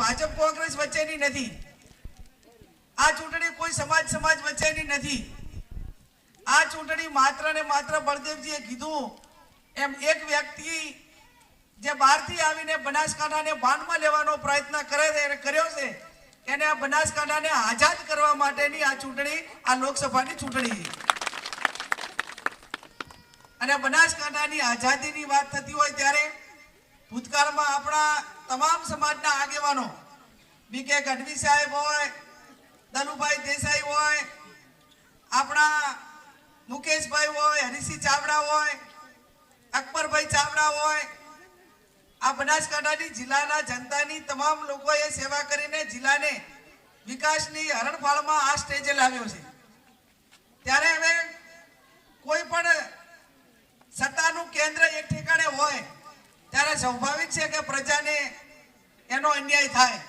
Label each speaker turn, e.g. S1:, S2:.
S1: ભાજપ કોંગ્રેસ વચ્ચેની નથી. આ ચૂંટણી કોઈ સમાજ સમાજ વચ્ચેની નથી. આ ચૂંટણી માત્ર ને માત્ર બળદેવજીએ કીધું. એમ એક વ્યક્તિ જે બહારથી આવીને બનાસકાંઠાને બાનમાં લેવાનો પ્રયત્ન કરે છે એને કર્યો છે, એને આ બનાસકાંઠાને આઝાદ કરવા માટેની આ ચૂંટણી, આ લોકસભાની ચૂંટણી અને બનાસકાંઠાની આઝાદીની વાત થતી હોય ત્યારે ભૂતકાળમાં આપણા તમામ સમાજના આગેવાનો બી કે ગઢવી સાહેબ હોય દલુભાઈ દેસાઈ હોય, આપણા મુકેશભાઈ હોય હરીસિંહ ચાવડા હોય, અકબરભાઈ ચાવડા હોય, આ બનાસકાંઠાની જિલ્લાના જનતાની તમામ લોકોએ સેવા કરીને જિલ્લાને વિકાસની હરણફાળમાં આ સ્ટેજે લાવ્યો છે. ત્યારે હવે કોઈ પણ સત્તાનું કેન્દ્ર એક ઠેકાણે હોય ત્યારે સ્વાભાવિક છે કે પ્રજાને એનો અન્યાય થાય?